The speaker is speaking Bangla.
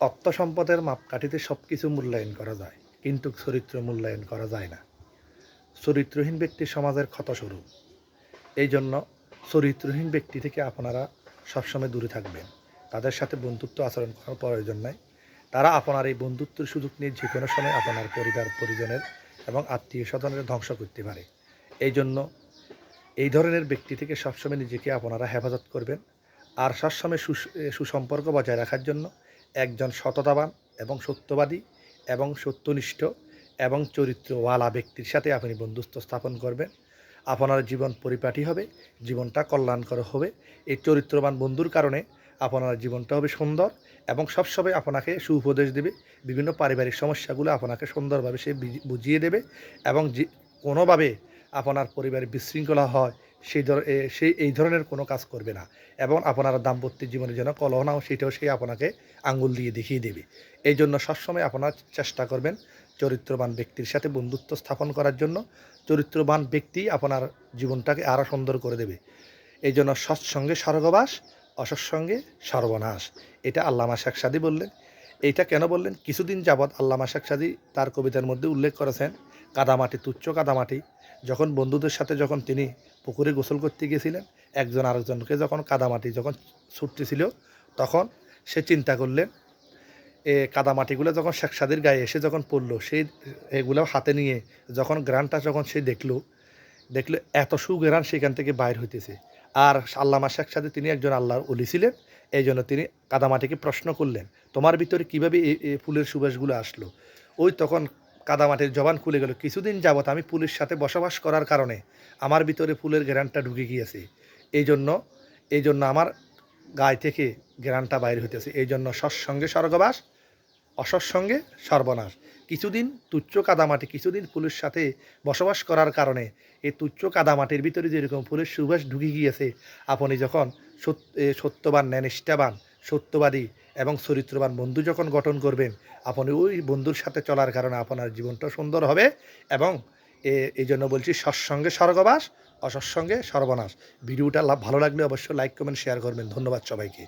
অর্থ সম্পদের মাপকাঠিতে সব কিছু মূল্যায়ন করা যায়, কিন্তু চরিত্র মূল্যায়ন করা যায় না। চরিত্রহীন ব্যক্তি সমাজের ক্ষতস্বরূপ। এই জন্য চরিত্রহীন ব্যক্তি থেকে আপনারা সবসময় দূরে থাকবেন। তাদের সাথে বন্ধুত্ব আচরণ করার প্রয়োজন নাই। তারা আপনার এই বন্ধুত্বের সুযোগ নিয়ে যে কোনো সময় আপনার পরিবার, পরিজনের এবং আত্মীয় স্বজনের ধ্বংস করতে পারে। এই জন্য এই ধরনের ব্যক্তি থেকে সবসময় নিজেকে আপনারা হেফাজত করবেন। আর সবসময় সুসম্পর্ক বজায় রাখার জন্য একজন সততাবান এবং সত্যবাদী এবং সত্যনিষ্ঠ এবং চরিত্রওয়ালা ব্যক্তির সাথে আপনি বন্ধুত্ব স্থাপন করবেন। আপনার জীবন পরিপাটি হবে, জীবনটা কল্যাণকর হবে। এই চরিত্রবান বন্ধুর কারণে আপনার জীবনটা হবে সুন্দর এবং সবসময় আপনাকে সুউপদেশ দেবে। বিভিন্ন পারিবারিক সমস্যাগুলো আপনাকে সুন্দরভাবে সে বুঝিয়ে দেবে এবং কোনোভাবে আপনার পরিবারে বিশৃঙ্খলা হয় সেই সেই এই ধরনের কোনো কাজ করবে না। এবং আপনার দাম্পত্য জীবনে যেন কলহ না হয়, সেটাও সে আপনাকে আঙ্গুল দিয়ে দেখিয়ে দেবে। এই জন্য সবসময় আপনার চেষ্টা করবেন চরিত্রবান ব্যক্তির সাথে বন্ধুত্ব স্থাপন করার জন্য। চরিত্রবান ব্যক্তি আপনার জীবনটাকে আরও সুন্দর করে দেবে। এই জন্য সৎসঙ্গে স্বর্গবাস অসৎসঙ্গে সর্বনাশ। এটা আল্লামা শেখ সাদি বললেন। এইটা কেন বললেন? কিছুদিন যাবৎ আল্লামা শেখ সাদি তার কবিতার মধ্যে উল্লেখ করেছেন কাদামাটি, তুচ্ছ কাদামাটি, যখন বন্ধুদের সাথে যখন তিনি পুকুরে গোসল করতে গিয়েছিলেন একজন আরেকজনকে যখন কাদামাটি যখন ছুটতেছিল তখন সে চিন্তা করলেন, এ কাদামাটিগুলো যখন শেখ সাদির গায়ে এসে যখন পড়ল, সেই এগুলো হাতে নিয়ে যখন গ্রানটা যখন সে দেখল দেখল এত সুগ্রান সেখান থেকে বাইর হইতেছে। আর আল্লামা শেখ সাদি তিনি একজন আল্লাহর অলি ছিলেন, এই জন্য তিনি কাদামাটিকে প্রশ্ন করলেন, তোমার ভিতরে কীভাবে এই ফুলের সুবাসগুলো আসলো? ওই তখন কাদামাটির জবান খুলে গেল। কিছুদিন যাবত আমি ফুলের সাথে বসবাস করার কারণে আমার ভিতরে ফুলের গ্রানটা ঢুকে গিয়েছে। এই জন্য এই জন্য আমার গায়ে থেকে গ্রানটা বাইর হইতেছে। এই জন্য সৎসঙ্গে স্বর্গবাস, অসৎসঙ্গে সর্বনাশ। কিছুদিন তুচ্ছ কাদামাটি, কিছুদিন ফুলের সাথে বসবাস করার কারণে এই তুচ্ছ কাদামাটির ভিতরে যেরকম ফুলের সুবাস ঢুকে গিয়েছে, আপনি যখন সত্যবান ন্যানিষ্ঠাবান সত্যবাদী এবং চরিত্রবান বন্ধু যখন গঠন করবেন, আপনি ওই বন্ধুর সাথে চলার কারণে আপনার জীবনটা সুন্দর হবে এবং এই জন্য বলছি সৎসঙ্গে স্বর্গবাস, অসৎসঙ্গে সর্বনাশ। ভিডিওটা ভালো লাগলে অবশ্যই লাইক কমেন্ট শেয়ার করবেন। ধন্যবাদ সবাইকে।